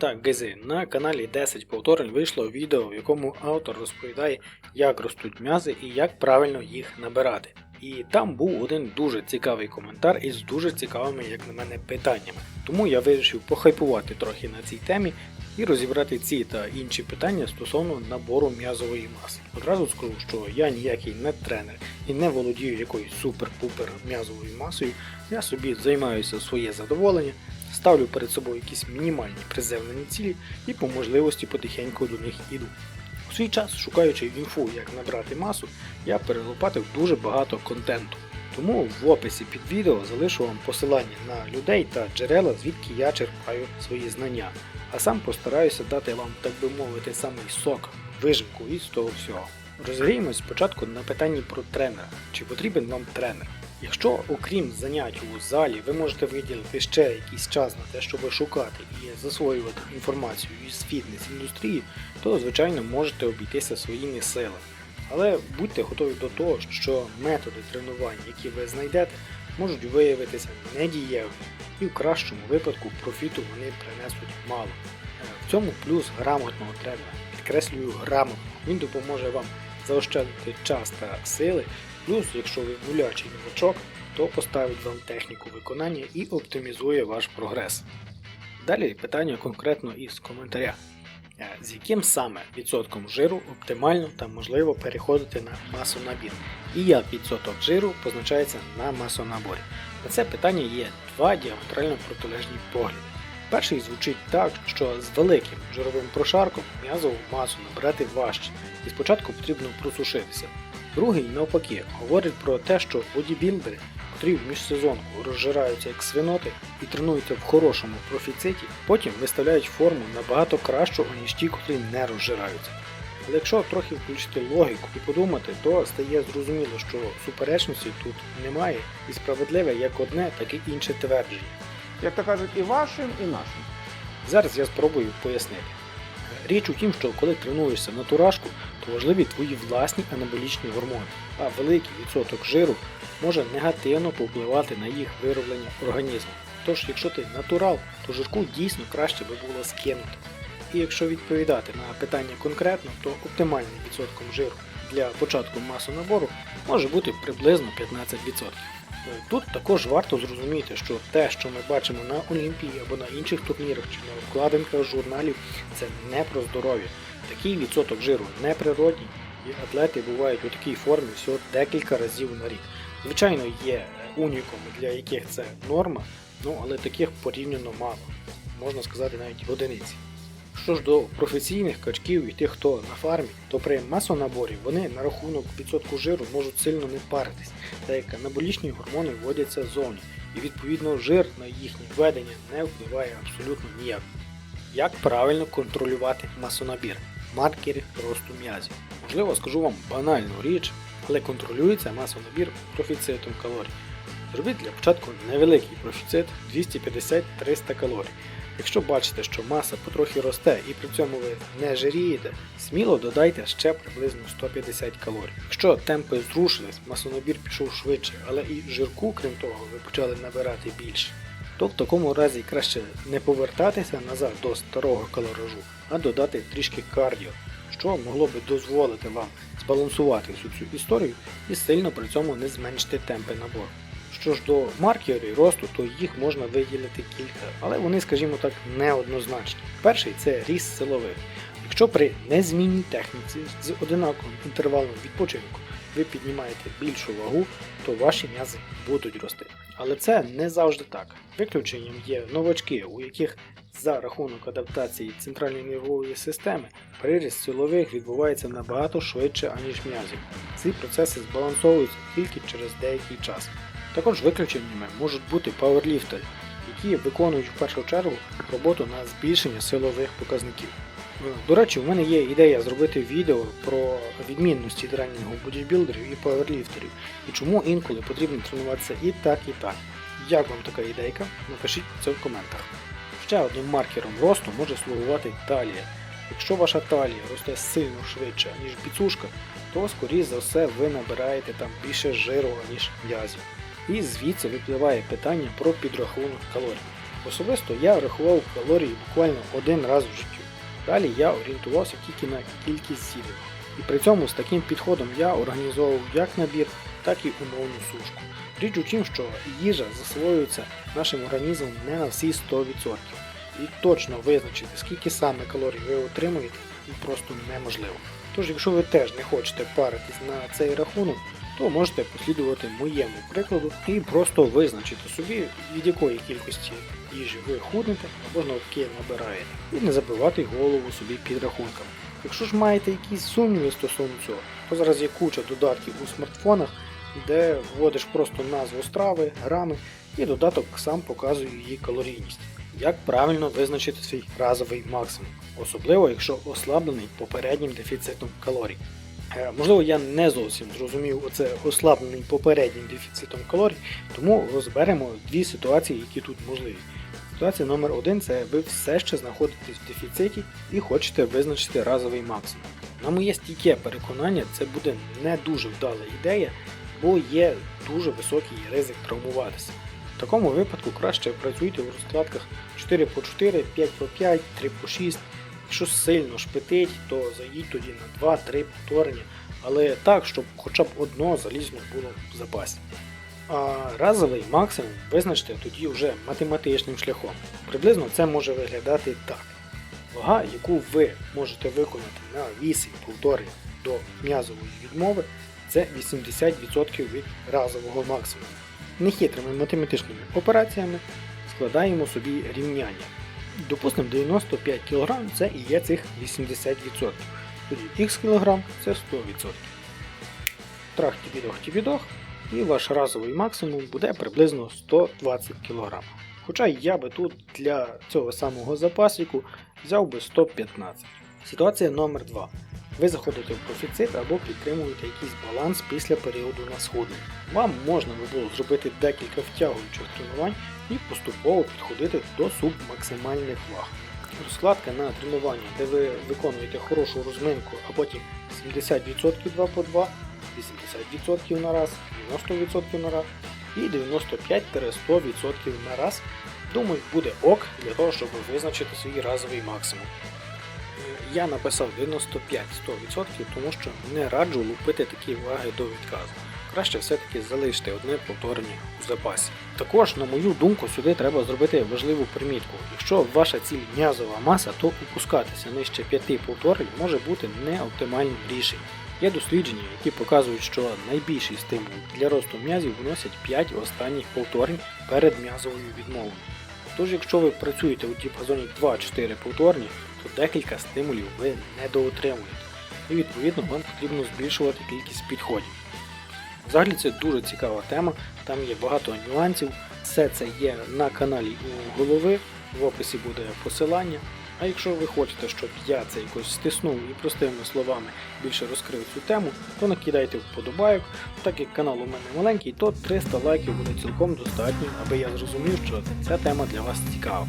Так, Гези, на каналі 10 повторень вийшло відео, в якому автор розповідає, як ростуть м'язи і як правильно їх набирати. І там був один дуже цікавий коментар із дуже цікавими, як на мене, питаннями. Тому я вирішив похайпувати трохи на цій темі і розібрати ці та інші питання стосовно набору м'язової маси. Одразу скажу, що я ніякий не тренер і не володію якоюсь супер-пупер м'язовою масою. Я собі займаюся своє задоволення, ставлю перед собою якісь мінімальні приземлені цілі і по можливості потихеньку до них іду. У свій час, шукаючи інфу, як набрати масу, я перелопатив дуже багато контенту. Тому в описі під відео залишу вам посилання на людей та джерела, звідки я черпаю свої знання, а сам постараюся дати вам, так би мовити, самий сок, вижимку із того всього. Розгріємось спочатку на питанні про тренера. Чи потрібен вам тренер? Якщо, окрім занять у залі, ви можете виділити ще якийсь час на те, щоб шукати і засвоювати інформацію із фітнес-індустрії, то звичайно можете обійтися своїми силами. Але будьте готові до того, що методи тренувань, які ви знайдете, можуть виявитися недієвими, і в кращому випадку профіту вони принесуть мало. Е, В цьому плюс грамотного тренера. Підкреслюю грамотно. Він допоможе вам заощадити час та сили. Плюс, якщо ви нулячий новачок, то поставить вам техніку виконання і оптимізує ваш прогрес. Далі питання конкретно із коментаря. Е, З яким саме відсотком жиру оптимально та можливо переходити на масонабір? І як відсоток жиру позначається на масонаборі? На це питання є два діаметрально протилежні погляди. Перший звучить так, що з великим жировим прошарком м'язову масу набирати важче, і спочатку потрібно просушитися. Другий, навпаки, говорить про те, що бодібілдери, котрі в міжсезонку розжираються як свиноти і тренуються в хорошому профіциті, потім виставляють форму набагато кращу, ніж ті, котрі не розжираються. Але якщо трохи включити логіку і подумати, то стає зрозуміло, що суперечності тут немає, і справедливе як одне, так і інше твердження. Як то кажуть, і вашим, і нашим. Зараз я спробую пояснити. Річ у тім, що коли тренуєшся на турашку, важливі твої власні анаболічні гормони, а великий відсоток жиру може негативно повпливати на їх вироблення організму. Тож, якщо ти натурал, то жирку дійсно краще би було скинути. І якщо відповідати на питання конкретно, то оптимальним відсотком жиру для початку масонабору може бути приблизно 15%. Е, Тут також варто зрозуміти, що те, що ми бачимо на Олімпії або на інших турнірах чи на обкладинках журналів, це не про здоров'я. Такий відсоток жиру неприродній, і атлети бувають у такій формі всього декілька разів на рік. Звичайно, є унікуми, для яких це норма, ну але таких порівняно мало, можна сказати навіть одиниці. Що ж до професійних качків і тих, хто на фармі, то при масонаборі вони на рахунок відсотку жиру можуть сильно не паритись, так як анаболічні гормони вводяться ззовні, і відповідно жир на їхнє введення не впливає абсолютно ніяк. Як правильно контролювати масонабір? Маркери росту м'язів. Можливо, скажу вам банальну річ, але контролюється масонабір профіцитом калорій. Зробіть для початку невеликий профіцит 250-300 калорій. Якщо бачите, що маса потрохи росте і при цьому ви не жирієте, сміло додайте ще приблизно 150 калорій. Якщо темпи зрушились, масонабір пішов швидше, але і жирку, крім того, ви почали набирати більше. То в такому разі краще не повертатися назад до старого калоражу, а додати трішки кардіо, що могло би дозволити вам збалансувати всю цю історію і сильно при цьому не зменшити темпи набору. Що ж до маркерів росту, то їх можна виділити кілька, але вони, скажімо так, неоднозначні. Перший це ріст силових. Якщо при незмінній техніці з одинаковим інтервалом відпочинку ви піднімаєте більшу вагу, то ваші м'язи будуть рости. Але це не завжди так. Виключенням є новачки, у яких за рахунок адаптації центральної нервової системи приріст силових відбувається набагато швидше, аніж м'язів. Ці процеси збалансовуються тільки через деякий час. Також виключеннями можуть бути пауерліфтери, які виконують в першу чергу роботу на збільшення силових показників. До речі, у мене є ідея зробити відео про відмінності тренінгу бодібілдерів і пауерліфтерів, і чому інколи потрібно тренуватися і так, і так. Як вам така ідейка? Напишіть це в коментах. Ще одним маркером росту може слугувати талія. Якщо ваша талія росте сильно швидше, ніж біцушка, то скоріш за все ви набираєте там більше жиру, ніж м'язів. І звідси випливає питання про підрахунок калорій. Особисто я рахував калорії буквально один раз в житті. Далі я орієнтувався тільки на кількість з'їдів. І при цьому з таким підходом я організовував як набір, так і умовну сушку. Річ у тім, що їжа засвоюється нашим організмом не на всі 100%. І точно визначити, скільки саме калорій ви отримуєте, просто неможливо. Тож, якщо ви теж не хочете паритись на цей рахунок, то можете послідувати моєму прикладу і просто визначити собі, від якої кількості їжі ви худнете або навпаки набираєте. І не забивати голову собі підрахунками. Якщо ж маєте якісь сумніви стосовно цього, то зараз є куча додатків у смартфонах, де вводиш просто назву страви, грами, і додаток сам показує її калорійність. Як правильно визначити свій разовий максимум, особливо якщо ослаблений попереднім дефіцитом калорій. Е, Можливо, я не зовсім зрозумів оце ослаблений попереднім дефіцитом калорій, тому розберемо дві ситуації, які тут можливі. Ситуація номер один це ви все ще знаходитесь в дефіциті і хочете визначити разовий максимум. На моє стійке переконання, це буде не дуже вдала ідея, бо є дуже високий ризик травмуватися. В такому випадку краще працюйте у розкладках 4 по 4, 5 по 5, 3 по 6. Якщо сильно шпитить, то заїдь тоді на 2-3 повторення, але так, щоб хоча б одно залізно було в запасі. А разовий максимум визначте тоді вже математичним шляхом. Приблизно це може виглядати так. Вага, яку ви можете виконати на 8 повторень до м'язової відмови, це 80% від разового максимуму. Нехитрими математичними операціями складаємо собі рівняння. Допустимо, 95 кг це і є цих 80%. Тоді х кг це 100%. Трах тібідох тібідох, і ваш разовий максимум буде приблизно 120 кг. Хоча я би тут для цього самого запасіку взяв би 115. Ситуація номер 2. Ви заходите в профіцит або підтримуєте якийсь баланс після періоду на сходних. Вам можна би було зробити декілька втягуючих тренувань і поступово підходити до субмаксимальних ваг. Розкладка на тренування, де ви виконуєте хорошу розминку, а потім 70% 2 по 2, 80% на раз, 90% на раз і 95-100% на раз. Думаю, буде ок для того, щоб визначити свій разовий максимум. Я написав 95-100%, тому що не раджу лупити такі ваги до відказу. Краще все-таки залишити одне повторення у запасі. Також, на мою думку, сюди треба зробити важливу примітку. Якщо ваша ціль м'язова маса, то опускатися нижче 5 повторень може бути не оптимальним рішенням. Є дослідження, які показують, що найбільший стимул для росту м'язів виносять 5 останніх повторень перед м'язовою відмовою. Тож, якщо ви працюєте у діапазоні 2-4 повторні, то декілька стимулів ви не доотримуєте, і відповідно вам потрібно збільшувати кількість підходів. Взагалі це дуже цікава тема, там є багато нюансів. Все це є на каналі у голови, в описі буде посилання. А якщо ви хочете, щоб я це якось стиснув і простими словами більше розкрив цю тему, то накидайте вподобайок. Так як канал у мене маленький, то 300 лайків буде цілком достатньо, аби я зрозумів, що ця тема для вас цікава.